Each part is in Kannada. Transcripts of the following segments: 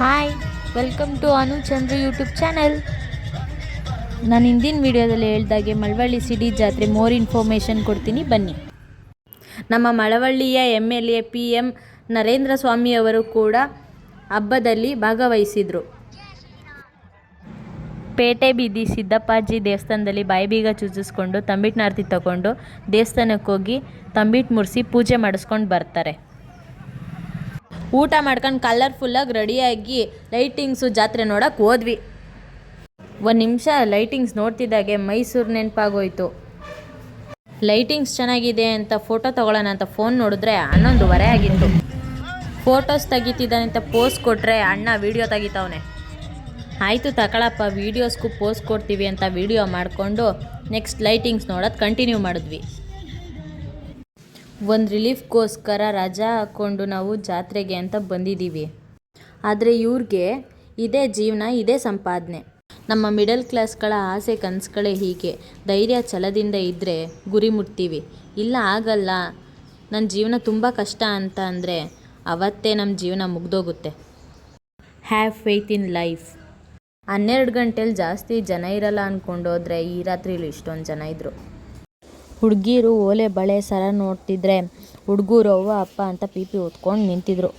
Hi welcome to Anu Chandra YouTube channel ನಾನು ಹಿಂದಿನ ವಿಡಿಯೋದಲ್ಲಿ ಹೇಳ್ದಾಗೆ ಮಳವಳ್ಳಿ ಸಿಡಿ ಜಾತ್ರೆ ಮೋರ್ ಇನ್ಫಾರ್ಮೇಷನ್ ಕೊಡ್ತೀನಿ, ಬನ್ನಿ. ನಮ್ಮ ಮಳವಳ್ಳಿಯ M L A P M Narendra ಸ್ವಾಮಿಯವರು ಕೂಡ ಹಬ್ಬದಲ್ಲಿ ಭಾಗವಹಿಸಿದರು. ಪೇಟೆ ಬೀದಿ ಸಿದ್ದಪ್ಪಾಜಿ ದೇವಸ್ಥಾನದಲ್ಲಿ ಬಾಯಿಬೀಗ ಚುಚ್ಚಿಸ್ಕೊಂಡು, ತಂಬಿಟ್ನಾರ್ತಿ ತಗೊಂಡು ದೇವಸ್ಥಾನಕ್ಕೆ ಹೋಗಿ ತಂಬಿಟ್ಟು ಮುರಿಸಿ ಪೂಜೆ ಮಾಡಿಸ್ಕೊಂಡು ಬರ್ತಾರೆ. ಊಟ ಮಾಡ್ಕೊಂಡು ಕಲರ್ಫುಲ್ಲಾಗಿ ರೆಡಿಯಾಗಿ ಲೈಟಿಂಗ್ಸು ಜಾತ್ರೆ ನೋಡೋಕೆ ಹೋದ್ವಿ. ಒಂದು ನಿಮಿಷ ಲೈಟಿಂಗ್ಸ್ ನೋಡ್ತಿದ್ದಾಗೆ ಮೈಸೂರು ನೆನಪಾಗೋಯ್ತು. ಲೈಟಿಂಗ್ಸ್ ಚೆನ್ನಾಗಿದೆ ಅಂತ ಫೋಟೋ ತೊಗೊಳ್ಳೋಣ ಅಂತ ಫೋನ್ ನೋಡಿದ್ರೆ ಹನ್ನೊಂದುವರೆ ಆಗಿತ್ತು. ಫೋಟೋಸ್ ತೆಗಿತಿದ್ದಾನೆ ಅಂತ ಪೋಸ್ ಕೊಟ್ಟರೆ ಅಣ್ಣ ವೀಡಿಯೋ ತೆಗಿತಾವನೆ. ಆಯಿತು ತಗೊಳಪ್ಪ ವೀಡಿಯೋಸ್ಗೂ ಪೋಸ್ ಕೊಡ್ತೀವಿ ಅಂತ ವೀಡಿಯೋ ಮಾಡಿಕೊಂಡು ನೆಕ್ಸ್ಟ್ ಲೈಟಿಂಗ್ಸ್ ನೋಡೋದು ಕಂಟಿನ್ಯೂ ಮಾಡಿದ್ವಿ. ಒಂದು ರಿಲೀಫ್ಗೋಸ್ಕರ ರಜಾ ಹಾಕ್ಕೊಂಡು ನಾವು ಜಾತ್ರೆಗೆ ಅಂತ ಬಂದಿದ್ದೀವಿ ಆದರೆ ಇವ್ರಿಗೆ ಇದೇ ಜೀವನ, ಇದೇ ಸಂಪಾದನೆ. ನಮ್ಮ ಮಿಡಲ್ ಕ್ಲಾಸ್ಗಳ ಆಸೆ ಕನಸುಗಳೇ ಹೀಗೆ. ಧೈರ್ಯ ಛಲದಿಂದ ಇದ್ದರೆ ಗುರಿ ಮುಟ್ತೀವಿ. ಇಲ್ಲ ಆಗಲ್ಲ ನನ್ನ ಜೀವನ ತುಂಬ ಕಷ್ಟ ಅಂತ ಅಂದರೆ ಅವತ್ತೇ ನಮ್ಮ ಜೀವನ ಮುಗ್ದೋಗುತ್ತೆ. Have faith in life. ಹನ್ನೆರಡು ಗಂಟೇಲಿ ಜಾಸ್ತಿ ಜನ ಇರಲ್ಲ ಅಂದ್ಕೊಂಡೋದ್ರೆ ಈ ರಾತ್ರಿಲಿ ಇಷ್ಟೊಂದು ಜನ ಇದ್ದರು ಹುಡುಗಿರು ಓಲೆ ಬಳೆ ಸರ ನೋಡ್ತಿದ್ರೆ, ಹುಡುಗರು ಅವ್ವ, ಅಪ್ಪ ಅಂತ ಪಿ ಪಿ ಹೊತ್ಕೊಂಡು ನಿಂತಿದ್ರು.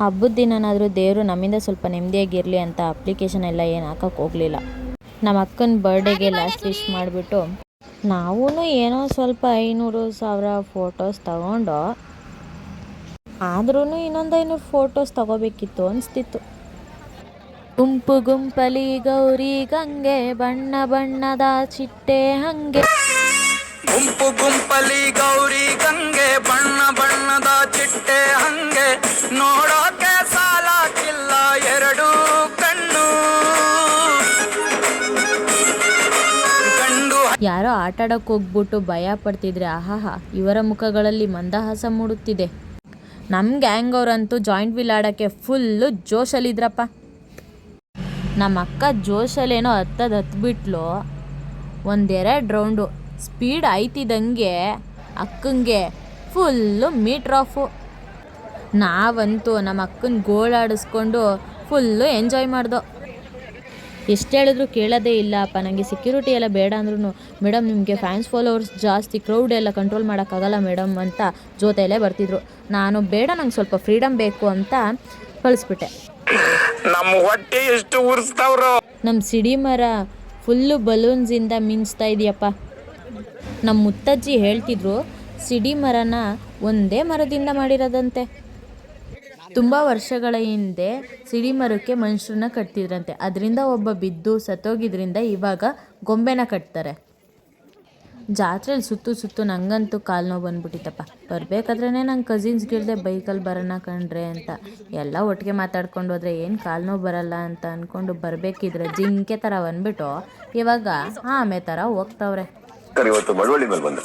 ಹಬ್ಬದ ದಿನನಾದರೂ ದೇವರು ನಮ್ಮಿಂದ ಸ್ವಲ್ಪ ನೆಮ್ಮದಿಯಾಗಿರಲಿ ಅಂತ ಅಪ್ಲಿಕೇಶನ್ ಎಲ್ಲ ಏನು ಹಾಕಕ್ಕೆ ಹೋಗಲಿಲ್ಲ. ನಮ್ಮ ಅಕ್ಕನ ಬರ್ಡೇಗೆ ಲಾಸ್ಟ್ ವಿಶ್ ಮಾಡಿಬಿಟ್ಟು ನಾವೂ ಏನೋ ಸ್ವಲ್ಪ ಐನೂರು ಸಾವಿರ ಫೋಟೋಸ್ ತಗೊಂಡು ಆದ್ರೂ ಇನ್ನೊಂದು ಐನೂರು ಫೋಟೋಸ್ ತಗೋಬೇಕಿತ್ತು ಅನಿಸ್ತಿತ್ತು. ಗುಂಪು ಗುಂಪಲಿ ಗೌರಿ ಗಂಗೆ, ಬಣ್ಣ ಬಣ್ಣದ ಚಿಟ್ಟೆ ಹಂಗೆ. ಗುಂಪು ಗುಂಪಲಿ ಗೌರಿ ಗಂಗೆ, ಬಣ್ಣ ಬಣ್ಣದ ಚಿಟ್ಟೆ ಹಂಗೆ. ನೋಡೋಕೆ ಸಾಲಾಕಿಲ್ಲ ಎರಡು ಕಣ್ಣು. ಯಾರೋ ಆಟಾಡಕ್ಕೆ ಹೋಗ್ಬಿಟ್ಟು ಭಯ ಪಡ್ತಿದ್ರೆ ಆಹಾಹಾ, ಇವರ ಮುಖಗಳಲ್ಲಿ ಮಂದಹಾಸ ಮೂಡುತ್ತಿದೆ. ನಮ್ಮ ಗ್ಯಾಂಗ್ ಅವರಂತೂ ಜಾಯಿಂಟ್ ವೀಲ್ ಆಡೋಕ್ಕೆ ಫುಲ್ಲು ಜೋಶಲ್ಲಿದ್ರಪ್ಪ. ನಮ್ಮ ಅಕ್ಕ ಜೋಶಲ್ಲೇನೋ ಹತ್ತದ ಹತ್ಬಿಟ್ಲು. ಒಂದೆರಡು ರೌಂಡು. ಸ್ಪೀಡ್ ಆಯ್ತಿದ್ದಂಗೆ ಅಕ್ಕಂಗೆ ಫುಲ್ಲು ಮೀಟ್ರ್ ಆಫು. ನಾವಂತೂ ನಮ್ಮ ಅಕ್ಕನ ಗೋಳಾಡಿಸ್ಕೊಂಡು ಫುಲ್ಲು ಎಂಜಾಯ್ ಮಾಡ್ದೋ. ಎಷ್ಟು ಹೇಳಿದ್ರು ಕೇಳೋದೇ ಇಲ್ಲಪ್ಪ ನನಗೆ ಸೆಕ್ಯೂರಿಟಿ ಎಲ್ಲ ಬೇಡ ಅಂದ್ರೂ ಮೇಡಮ್ ನಿಮಗೆ ಫ್ಯಾನ್ಸ್ ಫಾಲೋವರ್ಸ್ ಜಾಸ್ತಿ ಕ್ರೌಡ್ ಎಲ್ಲ ಕಂಟ್ರೋಲ್ ಮಾಡೋಕ್ಕಾಗಲ್ಲ ಮೇಡಮ್ ಅಂತ ಜೊತೆಯಲ್ಲೇ ಬರ್ತಿದ್ರು. ನಾನು ಬೇಡ ನಂಗೆ ಸ್ವಲ್ಪ ಫ್ರೀಡಮ್ ಬೇಕು ಅಂತ ಕಳಿಸ್ಬಿಟ್ಟೆ. ನಮ್ಮ ಹೊಟ್ಟೆ ಎಷ್ಟು ಉರಿಸ್ತಾವ್ರು. ನಮ್ಮ ಸಿಡಿ ಮರ ಫುಲ್ಲು ಬಲೂನ್ಸಿಂದ ಮಿಂಚ್ತಾ ಇದೆಯಪ್ಪ. ನಮ್ಮ ಮುತ್ತಜ್ಜಿ ಹೇಳ್ತಿದ್ರು, ಸಿಡಿ ಮರನ ಒಂದೇ ಮರದಿಂದ ಮಾಡಿರೋದಂತೆ. ತುಂಬ ವರ್ಷಗಳ ಹಿಂದೆ ಸಿಡಿ ಮರಕ್ಕೆ ಮನುಷ್ಯರನ್ನ ಕಟ್ತಿದ್ರಂತೆ. ಅದರಿಂದ ಒಬ್ಬ ಬಿದ್ದು ಸತ್ತೋಗಿದ್ರಿಂದ ಇವಾಗ ಗೊಂಬೆನ ಕಟ್ತಾರೆ. ಜಾತ್ರೆಲಿ ಸುತ್ತು ಸುತ್ತು ನಂಗಂತೂ ಕಾಲು ನೋವು ಬಂದ್ಬಿಟ್ಟಿತ್ತಪ್ಪ. ಬರಬೇಕಾದ್ರೇ ನಂಗೆ ಕಸಿನ್ಸ್ ಗಿಳ್ದೆ ಬೈಕಲ್ಲಿ ಬರೋಣ ಕಣ್ರೆ ಅಂತ. ಎಲ್ಲ ಒಟ್ಟಿಗೆ ಮಾತಾಡ್ಕೊಂಡು ಹೋದ್ರೆ ಏನು ಕಾಲು ನೋವು ಬರಲ್ಲ ಅಂತ ಅಂದ್ಕೊಂಡು ಬರಬೇಕಿದ್ರೆ ಜಿಂಕೆ ಥರ ಬಂದ್ಬಿಟ್ಟು ಇವಾಗ ಆಮೆ ಥರ ಹೋಗ್ತಾವ್ರೆ. ಸರ್, ಇವತ್ತು ಮಳವಳ್ಳಿ ಮೇಲೆ ಬಂದೆ.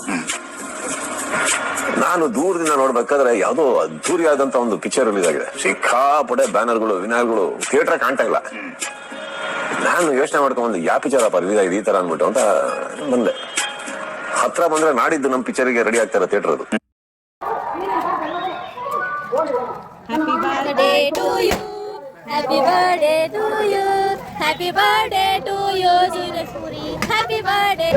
ನಾನು ದೂರದಿಂದ ನೋಡ್ಬೇಕಾದ್ರೆ ಯಾವುದೋ ಅದ್ದೂರಿಯಾದಂತ ಒಂದು ಪಿಕ್ಚರ್ ರಿಲೀಸ್ ಆಗಿದೆ ಸಿಕ್ಕಾಪಡೆ ಬ್ಯಾನರ್ಗಳು ವಿನಾರ್ಗಳು ಥಿಯೇಟರ್ ಕಾಣ್ತಾ ಇಲ್ಲ. ನಾನು ಯೋಚನೆ ಮಾಡ್ಕೊಂಡು ಯಾವ ಪಿಕ್ಚರ್ ಅಪ್ಪ ರಿಲೀಸ್ ಆಗಿದೆ ಈ ತರ ಅಂದ್ಬಿಟ್ಟು ಅಂತ ಬಂದೆ. ಹತ್ರ ಬಂದ್ರೆ ನಾಡಿದ್ದು ನಮ್ಮ ಪಿಕ್ಚರ್ಗೆ ರೆಡಿ ಆಗ್ತಾರೆ ಥಿಯೇಟರ್ ಅದು. Happy birthday to you happy birthday to you happy happy birthday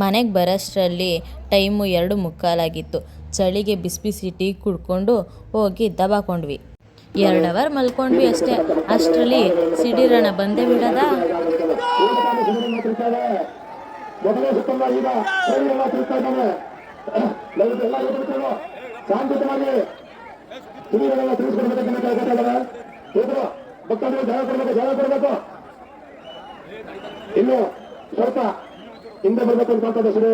ಮನೆಗೆ ಬರೋಷ್ಟರಲ್ಲಿ ಟೈಮು ಎರಡು ಮುಕ್ಕಾಲಾಗಿತ್ತು ಚಳಿಗೆ ಬಿಸಿ ಬಿಸಿ ಟೀ ಕುಡ್ಕೊಂಡು ಹೋಗಿ ದಬಾಕೊಂಡ್ವಿ ಎರಡು ಅವರ್ ಮಲ್ಕೊಂಡ್ವಿ ಅಷ್ಟೇ ಅಷ್ಟರಲ್ಲಿ ಸಿಡಿರಣ ಬಂದೇ ಬಿಡದ ಶಾಂತಿಯುತವಾಗಿ ಹಿರಿಯರೆಲ್ಲ ಜಯ ಕೊಡ್ಬೇಕು ಜಾಗ ಕೊಡ್ಬೇಕು ಇನ್ನು ಸ್ವಲ್ಪ ಹಿಂದೆ ಬರ್ಬೇಕು ಅಂತ ಕಾಣ್ತದೆ ಸಿಡಿ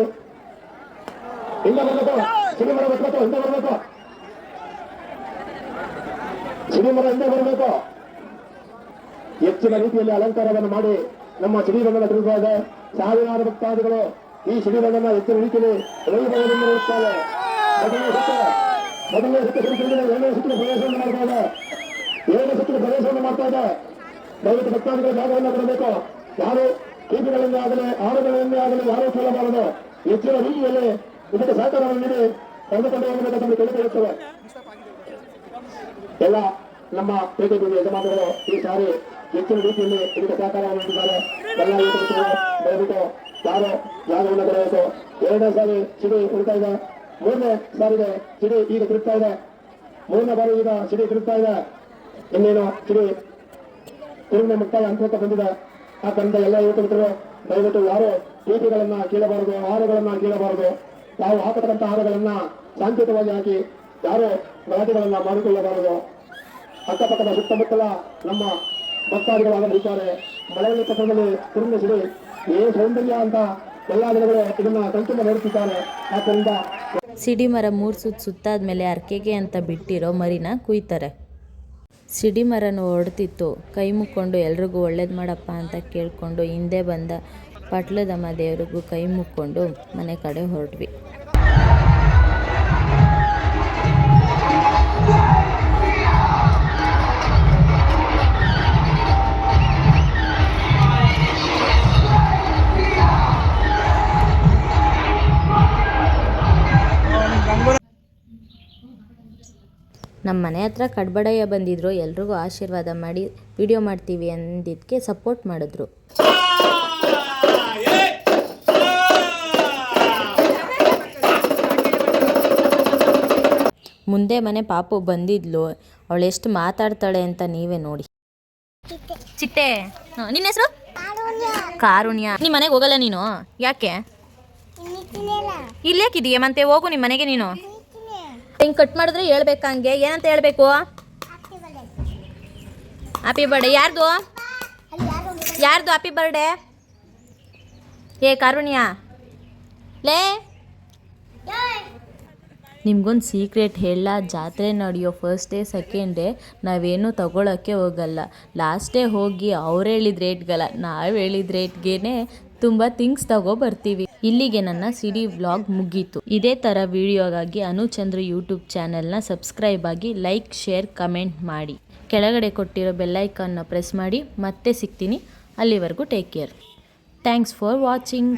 ಹಿಂದೆ ಬರ್ಬೇಕು ಸಿಡಿ ಮರ ಬರ್ಬೇಕು ಹಿಂದೆ ಬರ್ಬೇಕು ಸಿಡಿ ಮರ ಹಿಂದೆ ಬರಬೇಕು ಹೆಚ್ಚಿನ ರೀತಿಯಲ್ಲಿ ಅಲಂಕಾರವನ್ನು ಮಾಡಿ ನಮ್ಮ ಸಿಡಿಬಣ್ಣನ ಇದೆ ಸಾವಿರಾರು ಭಕ್ತಾದಿಗಳು ಈ ಸಿಡಿಬಣ್ಣನ ಹೆಚ್ಚಿನ ರೀತಿಯಲ್ಲಿ ನೋಡುತ್ತಾರೆ ಮೊದಲನೇ ಸುತ್ತ ಮೊದಲನೇ ಸುತ್ತ ಸಿಡಿಸಿದ್ರೆ ಎರಡನೇ ಸುತ್ತಿನ ಪ್ರವೇಶವನ್ನು ಮಾಡ್ತಾ ಏಳನೇ ಸುತ್ತಿನ ಪ್ರವೇಶವನ್ನು ಮಾಡ್ತಾ ಇದೆ. ದಯವಿಟ್ಟು ಭಕ್ತಾದಿಗಳ ಜಾಗವನ್ನು ಕೊಡಬೇಕು. ಯಾರು ಕೀಪಿಗಳಿಂದ ಆಗಲಿ ಆರುಗಳನ್ನೇ ಆಗಲಿ ಯಾರೂ ಕೇಳಬಾರದು ಹೆಚ್ಚಿನ ರೀತಿಯಲ್ಲಿ ಇದಕ್ಕೆ ಸಹಕಾರವನ್ನು ನೀಡಿ ಕಂಡುಕೊಂಡು ಹೋಗಬೇಕಂತ ಕೇಳಿಕೊಳ್ಳುತ್ತೇವೆ ಎಲ್ಲ ನಮ್ಮ ಪ್ರೀತಿ ಯಜಮಾನರು ಈ ಸಾರಿ ಹೆಚ್ಚಿನ ರೀತಿಯಲ್ಲಿ ಇದಕ್ಕೆ ಸಹಕಾರವನ್ನು ನೀಡಿದ್ದಾರೆ. ಎಲ್ಲ ದಯವಿಟ್ಟು ಯಾರು ಜಾಗವನ್ನು ಕೊಡಬೇಕು. ಎರಡನೇ ಸಾರಿ ಸಿಡಿ ಉಳಿತಾ ಇದೆ. ಮೂರನೇ ಸಾರಿಗೆ ಸಿಡಿ ಈಗ ತಿರುಗ್ತಾ ಇದೆ. ಮೂರನೇ ಬಾರಿ ಈಗ ಸಿಡಿ ತಿರುಗ್ತಾ ಇದೆ. ಇನ್ನೇನು ಇಡೀ ತಿರುಗಿನ ಮುಕ್ತಾಯ ಅಂತ ಬಂದಿದೆ. ಆದ್ದರಿಂದ ಎಲ್ಲ ಯುವಕರು ದಯವಿಟ್ಟು ಯಾರು ಪ್ರೀತಿಗಳನ್ನ ಕೇಳಬಾರದು, ಆಹಾರಗಳನ್ನ ಕೇಳಬಾರದು, ತಾವು ಹಾಕತಕ್ಕಂಥ ಆಹಾರಗಳನ್ನ ಶಾಂತಿಯುತವಾಗಿ ಹಾಕಿ ಯಾರು ಗಲಾಟೆಗಳನ್ನ ಮಾಡಿಕೊಳ್ಳಬಾರದು. ಅಕ್ಕಪಕ್ಕದ ಸುತ್ತಮುತ್ತಲ ನಮ್ಮ ಭಕ್ತಾದಿಗಳು ಆಗಮಿಸುತ್ತಾರೆ ಮಳೆಯಲ್ಲಿ ಪಕ್ಕದಲ್ಲಿ ತಿರುಗಿಸಿಡಿ ಏ ಸೌಂದರ್ಯ ಅಂತ ಎಲ್ಲಾ ಜನಗಳು ಇದನ್ನ ಕಣ್ತುಂಬ ನೋಡುತ್ತಿದ್ದಾರೆ ಆದ್ದರಿಂದ ಸಿಡಿ ಮರ ಮೂರು ಸುತ್ತ ಸುತ್ತಾದ್ಮೇಲೆ ಅರ್ಕೆಗೆ ಅಂತ ಬಿಟ್ಟಿರೋ ಮರಿನ ಕುಯ್ತಾರೆ. ಸಿಡಿ ಮರನ ಹೊಡ್ತಿತ್ತು ಕೈ ಮುಕ್ಕೊಂಡು, ಎಲ್ರಿಗೂ ಒಳ್ಳೇದು ಮಾಡಪ್ಪ ಅಂತ ಕೇಳಿಕೊಂಡು ಹಿಂದೆ ಬಂದ ಪಟ್ಲದಮ್ಮ ದೇವ್ರಿಗೂ ಕೈ ಮುಕ್ಕೊಂಡು ಮನೆ ಕಡೆ ಹೊರಟ್ವಿ. ನಮ್ಮ ಮನೆ ಹತ್ರ ಕಡ್ಬಡಯ್ಯ ಬಂದಿದ್ರು ಎಲ್ರಿಗೂ ಆಶೀರ್ವಾದ ಮಾಡಿ ವಿಡಿಯೋ ಮಾಡ್ತೀವಿ ಅಂದಿದ್ದಕ್ಕೆ ಸಪೋರ್ಟ್ ಮಾಡಿದ್ರು. ಮುಂದೆ ಮನೆ ಪಾಪು ಬಂದಿದ್ಲು ಅವಳು ಎಷ್ಟು ಮಾತಾಡ್ತಾಳೆ ಅಂತ ನೀವೇ ನೋಡಿ. ಚಿಟ್ಟೆ ನಿನ್ನ ಹೆಸರು? ಕಾರುಣ್ಯ. ನಿಮ್ಮ ಮನೆಗೆ ಹೋಗಲ್ಲ ನೀನು? ಯಾಕೆ? ಇಲ್ಲೇಕಿದೀಯ ಮತ್ತೆ ಹೋಗು ನಿಮ್ಮ ಮನೆಗೆ ನೀನು. ಹಿಂಗೆ ಕಟ್ ಮಾಡಿದ್ರೆ ಹೇಳ್ಬೇಕು ಹಂಗೆ. ಏನಂತ ಹೇಳ್ಬೇಕು? ಹ್ಯಾಪಿ ಬರ್ಡೇ ಯಾರ್ದು? ಯಾರ್ದು ಹ್ಯಾಪಿ ಬರ್ಡೇ ಏ, ಕಾರುಣ್ಯ. ಲೇ. ನಿಮ್ಗೊಂದು ಸೀಕ್ರೆಟ್ ಹೇಳ. ಜಾತ್ರೆ ನಡೆಯೋ ಫಸ್ಟ್ ಡೇ ಸೆಕೆಂಡ್ ಡೇ ನಾವೇನು ತಗೊಳಕ್ಕೆ ಹೋಗಲ್ಲ. ಲಾಸ್ಟ್ ಡೇ ಹೋಗಿ ಅವ್ರು ಹೇಳಿದ ರೇಟ್ಗಲ್ಲ ನಾವು ಹೇಳಿದ ರೇಟ್ಗೇ ತುಂಬ ಥಿಂಗ್ಸ್ ತಗೋ ಬರ್ತೀವಿ. ಇಲ್ಲಿಗೆ ನನ್ನ ಸಿಡಿ ವ್ಲಾಗ್ ಮುಗೀತು. ಇದೇ ಥರ ವಿಡಿಯೋಗಾಗಿ ಅನುಚಂದ್ರ ಯೂಟ್ಯೂಬ್ ಚಾನೆಲ್ನ ಸಬ್ಸ್ಕ್ರೈಬ್ ಆಗಿ ಲೈಕ್, ಶೇರ್, ಕಮೆಂಟ್ ಮಾಡಿ. ಕೆಳಗಡೆ ಕೊಟ್ಟಿರೋ ಬೆಲ್ಲೈಕನ್ನ ಪ್ರೆಸ್ ಮಾಡಿ. ಮತ್ತೆ ಸಿಗ್ತೀನಿ. ಅಲ್ಲಿವರೆಗೂ take care. Thanks for watching.